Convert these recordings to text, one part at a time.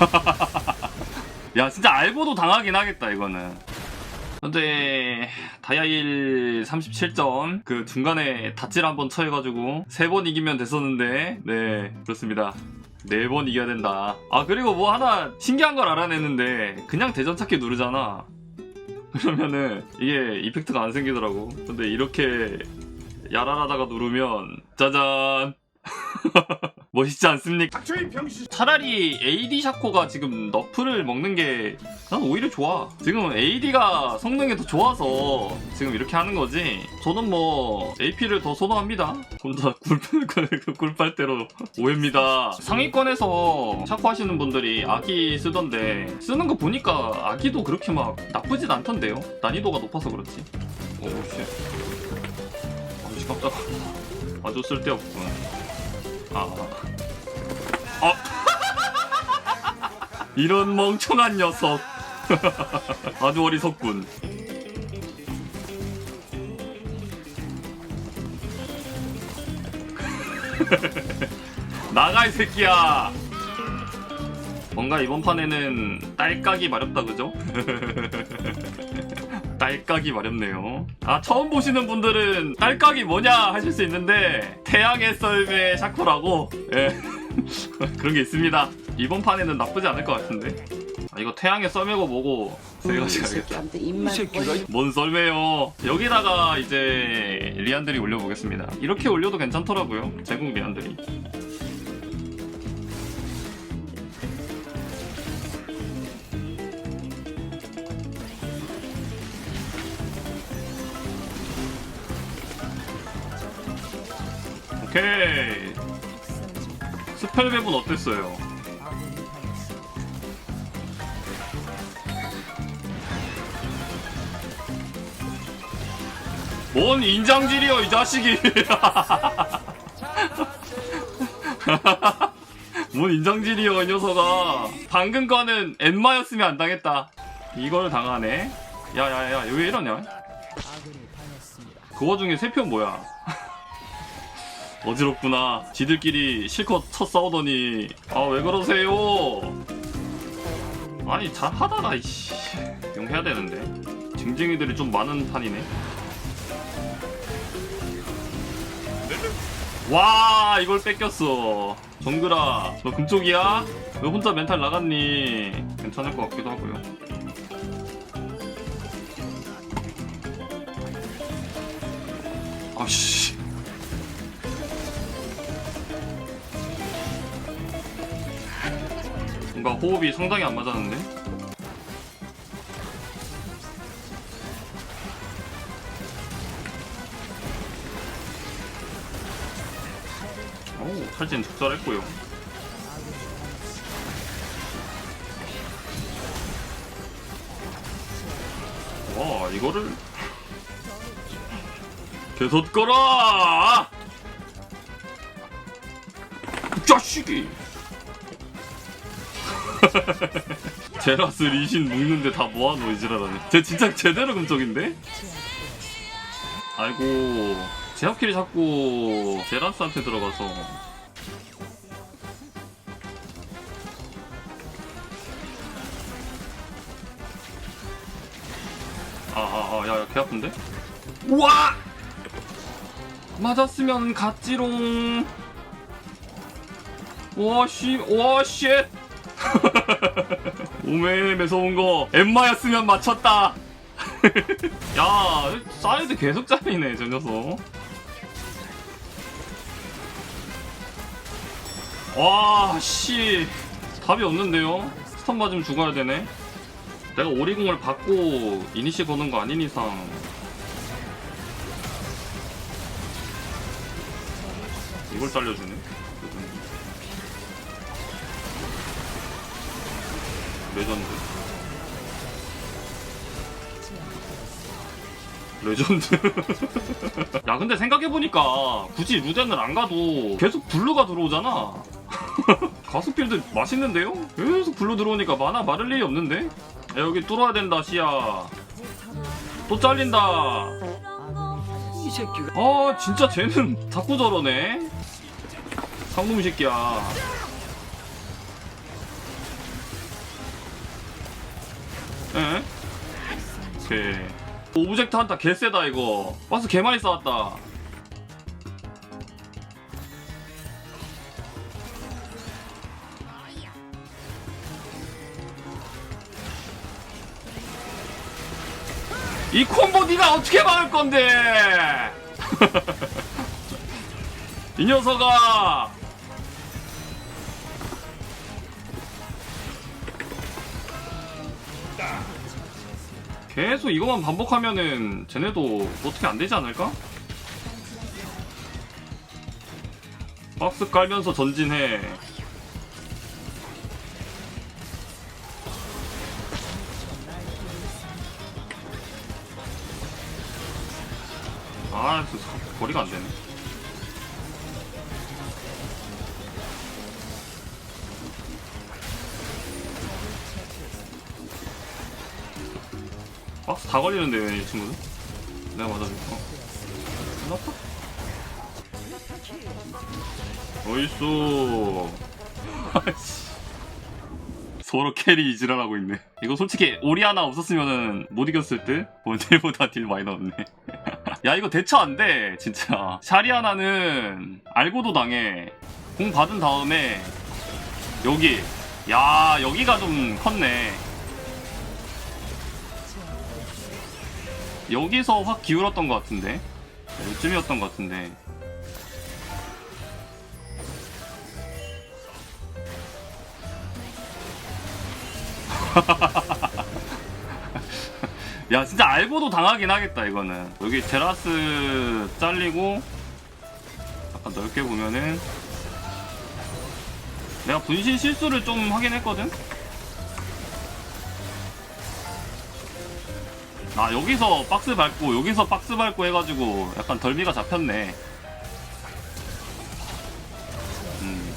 야 진짜 알고도 당하긴 하겠다 이거는. 현재 다이아일 37점 그 중간에 다칠 한번 쳐해가지고 세 번 이기면 됐었는데 네 그렇습니다. 네 번 이겨야 된다. 아 그리고 뭐 하나 신기한 걸 알아냈는데 그냥 대전 찾기 누르잖아. 그러면은 이게 이펙트가 안 생기더라고. 근데 이렇게 야랄하다가 누르면 짜잔 멋있지 않습니까? 차라리 AD 샤코가 지금 너프를 먹는 게 난 오히려 좋아. 지금 AD가 성능이 더 좋아서 지금 이렇게 하는 거지. 저는 뭐 AP를 더 선호합니다. 혼자 굴, 굴빨대로 오해입니다. 상위권에서 샤코 하시는 분들이 아기 쓰던데 쓰는 거 보니까 아기도 그렇게 막 나쁘진 않던데요. 난이도가 높아서 그렇지. 오씨. 아씨 깜짝. 아주 쓸데없군. 아. 어. 이런 멍청한 녀석. 아주 어리석군. 나가 이 새끼야. 뭔가 이번 판에는 딸깍이 마렵다 그죠? 딸깍이 마렵네요. 아 처음 보시는 분들은 딸깍이 뭐냐 하실 수 있는데 태양의 썰매 샤코라고 예. 그런 게 있습니다. 이번 판에는 나쁘지 않을 것 같은데. 아, 이거 태양의 썰매고 뭐고 세 가지 이 가겠다. 새끼한테 입만 새끼가 벌리- 뭔 썰매요? 여기다가 이제 리안들이 올려보겠습니다. 이렇게 올려도 괜찮더라고요. 제국 리안들이. 오케이. 스펠맵은 어땠어요? 뭔 인장질이여 이 자식이. 뭔 인장질이여 이 녀석아. 방금 거는 엠마였으면 안 당했다. 이걸 당하네. 야야야 왜 이러냐? 그 와중에 세 표 뭐야 어지럽구나. 지들끼리 실컷 쳐 싸우더니. 아 왜 그러세요? 아니 잘 하다가 이씨. 용 해야 되는데. 징징이들이 좀 많은 판이네. 와 이걸 뺏겼어. 정글아 너 금쪽이야? 왜 혼자 멘탈 나갔니? 괜찮을 것 같기도 하고요. 아씨 뭔가 호흡이 상당히 안 맞았는데 오, 탈진 적절했고요. 와, 이거를 거라! 이 자식이! 제라스 리신 묶는데 다 모아놓은 이지라다네. 쟤 진짜 제대로 금쪽인데? 아이고, 제압킬이 자꾸 제라스한테 들어가서 아아아 야야 개 아픈데? 우와! 맞았으면 갔지롱 와씨 와씨 오메 매서운 거 엠마였으면 맞췄다. 야 사이드 계속 잘리네 저 녀석. 와씨. 답이 없는데요? 스턴 맞으면 죽어야 되네. 내가 오리공을 받고 이니시 거는 거 아닌 이상. 이걸 잘려주네 레전드. 레전드. 야 근데 생각해보니까 굳이 루덴을 안 가도 계속 블루가 들어오잖아. 가스필드 맛있는데요? 계속 블루 들어오니까 만화 마를 일이 없는데? 야, 여기 뚫어야 된다 시야. 또 잘린다. 이 새끼가. 아 진짜 쟤는 자꾸 저러네. 상놈 새끼야 에? 오케이 오브젝트 한타 개쎄다 이거. 박스 개 많이 쌓았다. 이 콤보 네가 어떻게 막을 건데? 이 녀석아 계속 이것만 반복하면은 쟤네도 어떻게 안 되지 않을까? 박스 깔면서 전진해. 아, 거리가 안 되네. 박스 다 걸리는데 이 친구들? 내가 맞아줄까? 나빠? 어이쏘. 서로 캐리 이질하고 있네 이거 솔직히 오리 하나 없었으면은 못 이겼을 듯? 원딜보다 딜 많이 넣었네 야 이거 대처 안돼 진짜 샤리 하나는 알고도 당해 공 받은 다음에 여기 야 여기가 좀 컸네 여기서 확 기울었던 것 같은데? 이쯤이었던 것 같은데. 야 진짜 알고도 당하긴 하겠다 이거는. 여기 테라스 잘리고 약간 넓게 보면은 내가 분신 실수를 좀 하긴 했거든 아 여기서 박스 밟고 여기서 박스 밟고 해가지고 약간 덜미가 잡혔네. 음.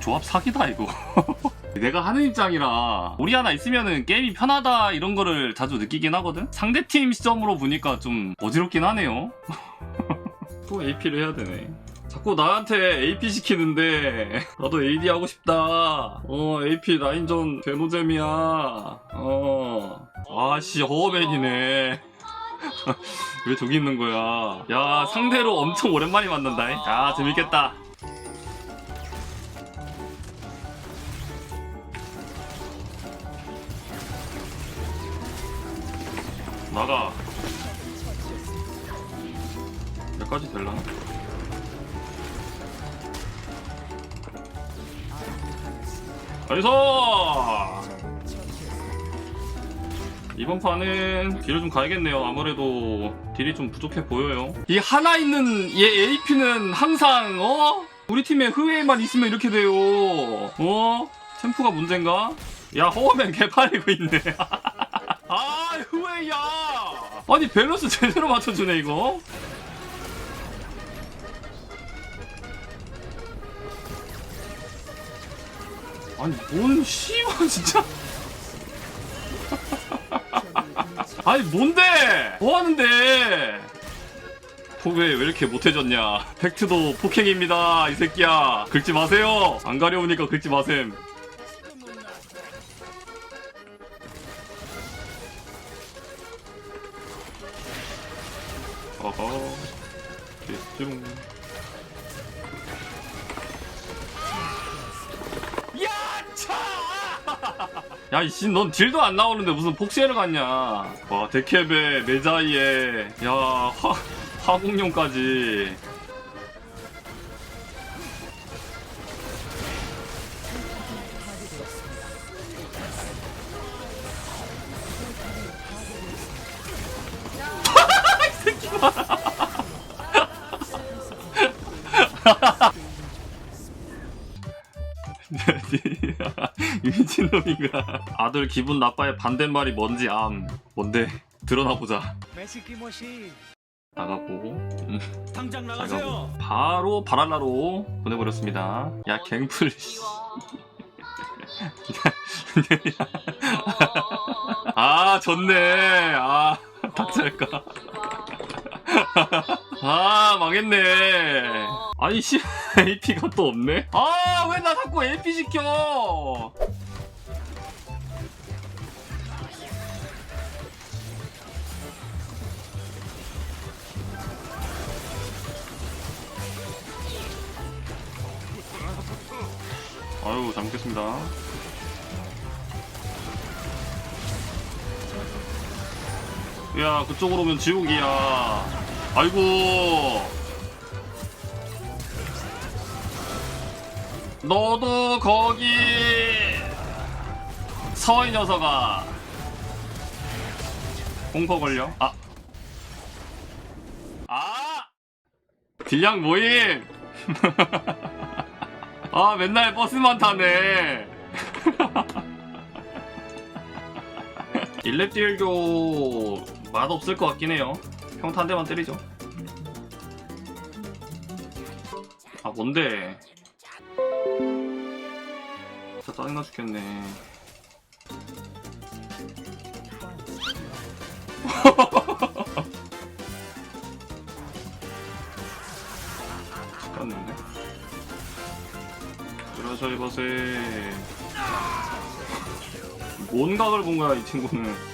조합 사기다 이거. 내가 하는 입장이라 우리 하나 있으면은 게임이 편하다 이런 거를 자주 느끼긴 하거든? 상대팀 시점으로 보니까 좀 어지럽긴 하네요. 또 AP를 해야 되네 자꾸 나한테 AP 시키는데. 나도 AD 하고 싶다. 어 AP 라인전 개노잼이야. 어. 아씨 허어맨이네. 왜 저기 있는 거야? 야 상대로 엄청 오랜만에 만난다. 야 재밌겠다. 나가. 몇까지 될라나? 여기서 이번 판은 딜을 좀 가야겠네요. 아무래도 딜이 좀 부족해 보여요. 이 하나 있는 얘 AP는 항상 어 우리 팀에 흐웨이만 있으면 이렇게 돼요. 어 챔프가 문제인가? 야 허워맨 개판이고 있네. 아 흐웨이야. 아니 밸런스 제대로 맞춰주네 이거. 아니 뭔 씨발 진짜. 아니 뭔데? 뭐 하는데? 포왜 왜 이렇게 못해졌냐? 팩트도 폭행입니다 이 새끼야. 긁지 마세요. 안 가려우니까 긁지 마셈. 야, 이씨, 넌 딜도 안 나오는데 무슨 폭시를 갔냐. 와, 데캡에, 메자이에, 야, 화, 화공룡까지. 미친놈인가. 아들 기분 나빠의 반대말이 뭔지 암. 뭔데? 드러나보자. 메시키모시 나가고. 음. 당장 나가고 나가세요. 바로 바랄라로 보내버렸습니다. 야 갱플. 씨. 아 좋네. 아 닥칠까. 아 망했네. 아니 씨 AP가 또 없네? 아 왜 나 자꾸 AP 시켜? 아유 잘 먹겠습니다. 야 그쪽으로 오면 지옥이야. 아이고 너도 거기 서이 녀석아 공포 걸려 아 아! 딜량 모임! 아, 맨날 버스만 타네. 1렙 딜교 맛없을 것 같긴 해요. 평타 한 대만 때리죠. 아, 뭔데? 진짜 짜증나 죽겠네. 갔는데? 그러셔 이것에 뭔 각을 본 거야 이 친구는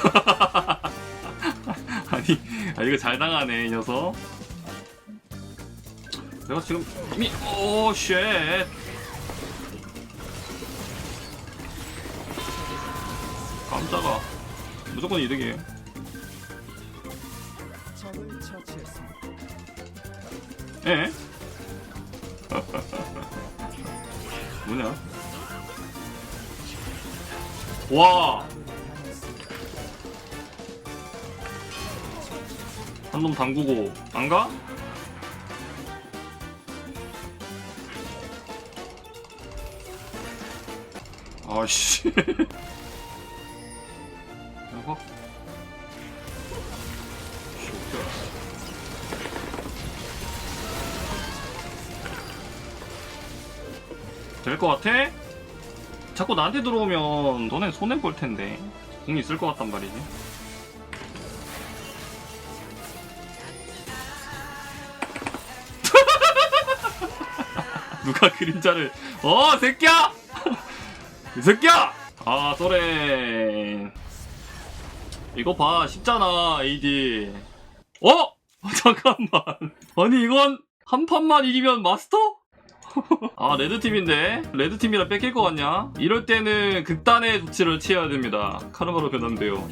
아니 아 이거 잘 당하네 이 녀석 내가 지금 이미 오 쉣 깜짝아 무조건 이득이에요. 에? 뭐냐? 와! 한 놈 담그고 안 가? 아씨. 이거? 씨, 어떻게 알았어? 될것 같아? 자꾸 나한테 들어오면 너네 손해 볼 텐데 공 있을 것 같단 말이지. 누가 그림자를. 어 새끼야! 이 새끼야! 아 쏘렌 이거 봐 쉽잖아 AD 어? 잠깐만. 아니 이건 한 판만 이기면 마스터? 아 레드팀인데? 레드팀이라 뺏길 것 같냐? 이럴 때는 극단의 조치를 취해야 됩니다. 카르마로 변한대요.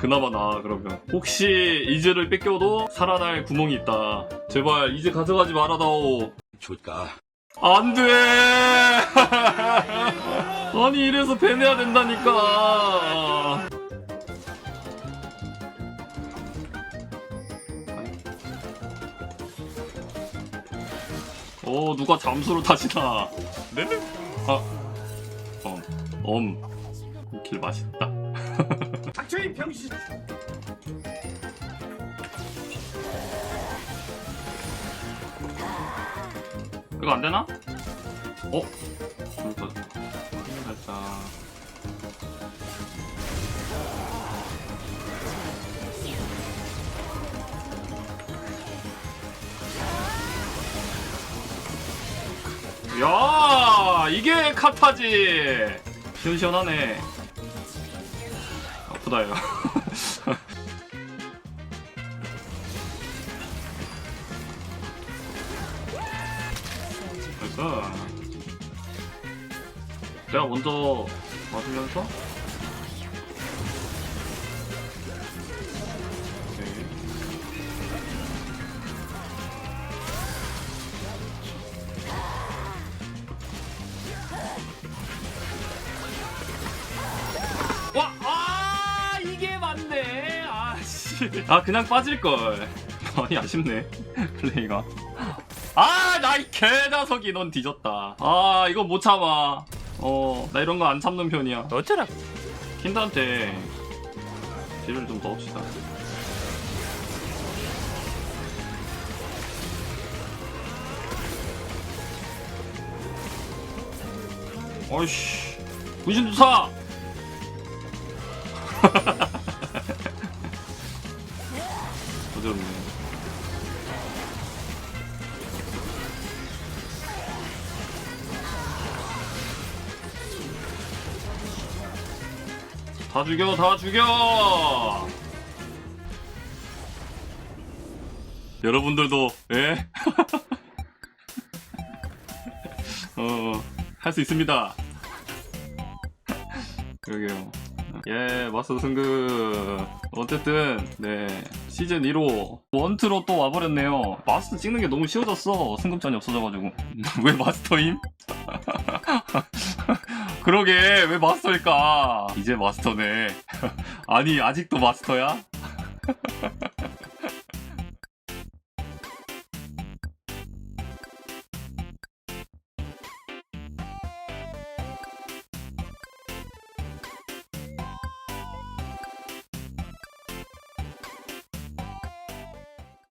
그나마 나 그러면. 혹시 이즈를 뺏겨도 살아날 구멍이 있다. 제발 이즈 가져가지 말아다오. 줄까? 안 돼 아니 이래서 배내야 된다니까 어 누가 잠수로 타시나 네? 아 엄, 엄. 길 맛있다 닥쳐이 병신! 이거 안 되나? 어? 그러니까 살짝. 야 이게 카타지. 시원시원하네. 아프다요 그래서 내가 먼저 맞으면서 아 이게 맞네. 아 씨, 아 그냥 빠질 걸. 많이 아쉽네 플레이가. 아, 나이 개자석이 넌 뒤졌다. 아, 이거 못 참아. 어, 나 이런 거 안 참는 편이야. 어쩌라? 킨드한테 딜을 좀 넣읍시다. 어이씨, 분신 주사! 어지럽네. 다 죽여, 다 죽여! 여러분들도 예? 어, 할 수 있습니다. 그러게요. 예, 마스터 승급. 어쨌든, 네. 시즌 1호. 원트로 또 와버렸네요. 마스터 찍는 게 너무 쉬워졌어. 승급전이 없어져가지고. 왜 마스터임? 그러게, 왜 마스터일까? 이제 마스터네. 아니, 아직도 마스터야?